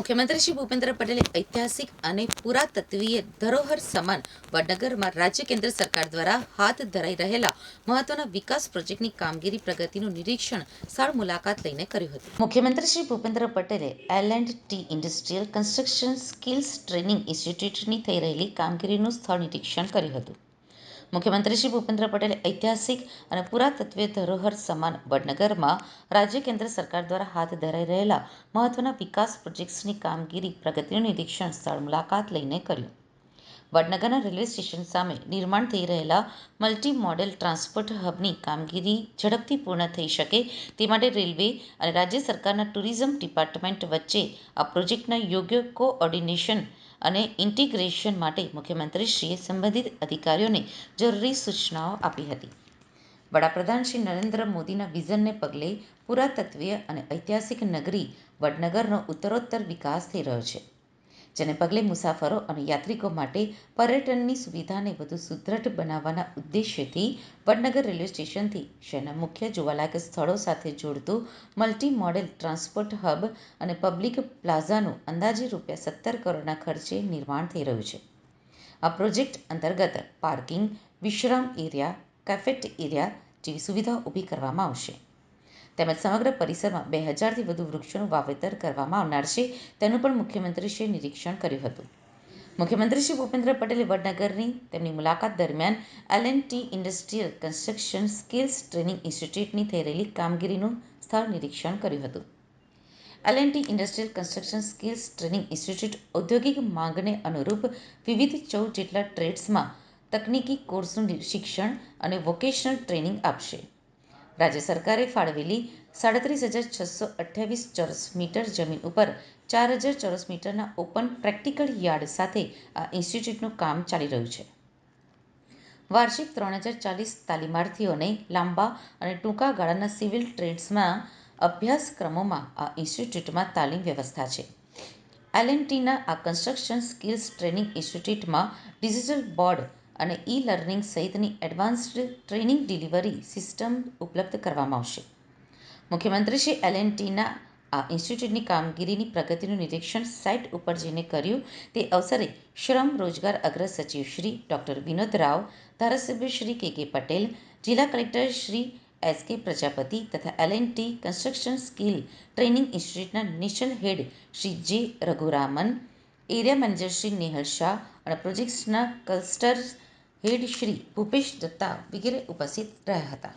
મુખ્યમંત્રી શ્રી ભૂપેન્દ્ર પટેલે ઐતિહાસિક અને પુરાતત્વીય ધરોહર સમાન વડનગરમાં રાજ્ય કેન્દ્ર સરકાર દ્વારા હાથ ધરાઈ રહેલા મહત્વના વિકાસ પ્રોજેક્ટની કામગીરી પ્રગતિનું નિરીક્ષણ સ્થળ મુલાકાત લઈને કર્યું હતું. મુખ્યમંત્રી શ્રી ભૂપેન્દ્ર પટેલે L and T industrial construction skills training ઇન્સ્ટિટ્યૂટની થઈ રહેલી કામગીરીનું સ્થળ નિરીક્ષણ કર્યું હતું. મુખ્યમંત્રી શ્રી ભૂપેન્દ્ર પટેલે ઐતિહાસિક અને પુરાતત્વીય ધરોહર સમાન વડનગરમાં રાજ્ય કેન્દ્ર સરકાર દ્વારા હાથ ધરાઈ રહેલા મહત્વના વિકાસ પ્રોજેક્ટ્સની કામગીરી પ્રગતિનું નિરીક્ષણ સ્થળ મુલાકાત લઈને કર્યું. વડનગરના રેલવે સ્ટેશન સામે નિર્માણ થઈ રહેલા મલ્ટી મોડેલ ટ્રાન્સપોર્ટ હબની કામગીરી ઝડપથી પૂર્ણ થઈ શકે તે માટે રેલવે અને રાજ્ય સરકારના ટુરિઝમ ડિપાર્ટમેન્ટ વચ્ચે આ પ્રોજેક્ટના યોગ્ય કોઓર્ડિનેશન અને ઇન્ટિગ્રેશન માટે મુખ્યમંત્રીશ્રીએ સંબંધિત અધિકારીઓને જરૂરી સૂચનાઓ આપી હતી. વડાપ્રધાન શ્રી નરેન્દ્ર મોદીના વિઝનને પગલે પુરાતત્વીય અને ઐતિહાસિક નગરી વડનગરનો ઉત્તરોત્તર વિકાસ થઈ રહ્યો છે. જેને પગલે મુસાફરો અને યાત્રિકો માટે પર્યટનની સુવિધાને વધુ સુદૃઢ બનાવવાના ઉદ્દેશ્યથી વડનગર રેલવે સ્ટેશનથી શહેરના મુખ્ય જોવાલાયક સ્થળો સાથે જોડતું મલ્ટી મોડેલ ટ્રાન્સપોર્ટ હબ અને પબ્લિક પ્લાઝાનું અંદાજે રૂપિયા સત્તર કરોડના ખર્ચે નિર્માણ થઈ રહ્યું છે. આ પ્રોજેક્ટ અંતર્ગત પાર્કિંગ, વિશ્રામ એરિયા, કેફેટ એરિયા જેવી સુવિધાઓ ઊભી કરવામાં આવશે. તેમજ સમગ્ર પરિસરમાં બે હજારથી વધુ વૃક્ષોનું વાવેતર કરવામાં આવનાર છે. તેનું પણ મુખ્યમંત્રીશ્રીએ નિરીક્ષણ કર્યું હતું. મુખ્યમંત્રી શ્રી ભૂપેન્દ્ર પટેલે વડનગરની તેમની મુલાકાત દરમિયાન L and T industrial construction skills training ઇન્સ્ટિટ્યૂટની થઈ રહેલી કામગીરીનું સ્થળ નિરીક્ષણ કર્યું હતું. L and T industrial construction skills training institute ઔદ્યોગિક માંગને અનુરૂપ વિવિધ ચૌદ જેટલા ટ્રેડ્સમાં તકનીકી કોર્સનું શિક્ષણ અને વોકેશનલ ટ્રેનિંગ આપશે. રાજ્ય સરકારે ફાળવેલી સાડત્રીસ હજાર છસો અઠ્યાવીસ ચોરસ મીટર જમીન ઉપર ચાર હજાર ચોરસ મીટરના ઓપન પ્રેક્ટિકલ યાર્ડ સાથે આ ઇન્સ્ટિટ્યૂટનું કામ ચાલી રહ્યું છે. વાર્ષિક ત્રણ હજાર ચાલીસ તાલીમાર્થીઓને લાંબા અને ટૂંકા ગાળાના સિવિલ ટ્રેડ્સમાં અભ્યાસક્રમોમાં આ ઇન્સ્ટિટ્યૂટમાં તાલીમ વ્યવસ્થા છે. એલ એન્ડ આ કન્સ્ટ્રક્શન સ્કિલ્સ ટ્રેનિંગ ઇન્સ્ટિટ્યૂટમાં ડિજિટલ બોર્ડ અને ઈ લર્નિંગ સહિતની એડવાન્સ્ડ ટ્રેનિંગ ડિલિવરી સિસ્ટમ ઉપલબ્ધ કરવામાં આવશે. મુખ્યમંત્રી શ્રી એલ એન્ડ ટીના આ ઇન્સ્ટિટ્યૂટની કામગીરીની પ્રગતિનું નિરીક્ષણ સાઇટ ઉપર જઈને કર્યું તે અવસરે શ્રમ રોજગાર અગ્ર સચિવ શ્રી ડોક્ટર વિનોદ રાવ, ધારાસભ્ય શ્રી કે કે પટેલ, જિલ્લા કલેક્ટર શ્રી એસ કે પ્રજાપતિ તથા L and T construction skill training ઇન્સ્ટિટ્યૂટના national head Shri J Raghuraman area manager Shri Nehal Shah અને પ્રોજેક્ટ્સના ક્લસ્ટર હેડ શ્રી ભૂપેશ દત્તા વગેરે ઉપસ્થિત રહ્યા હતા.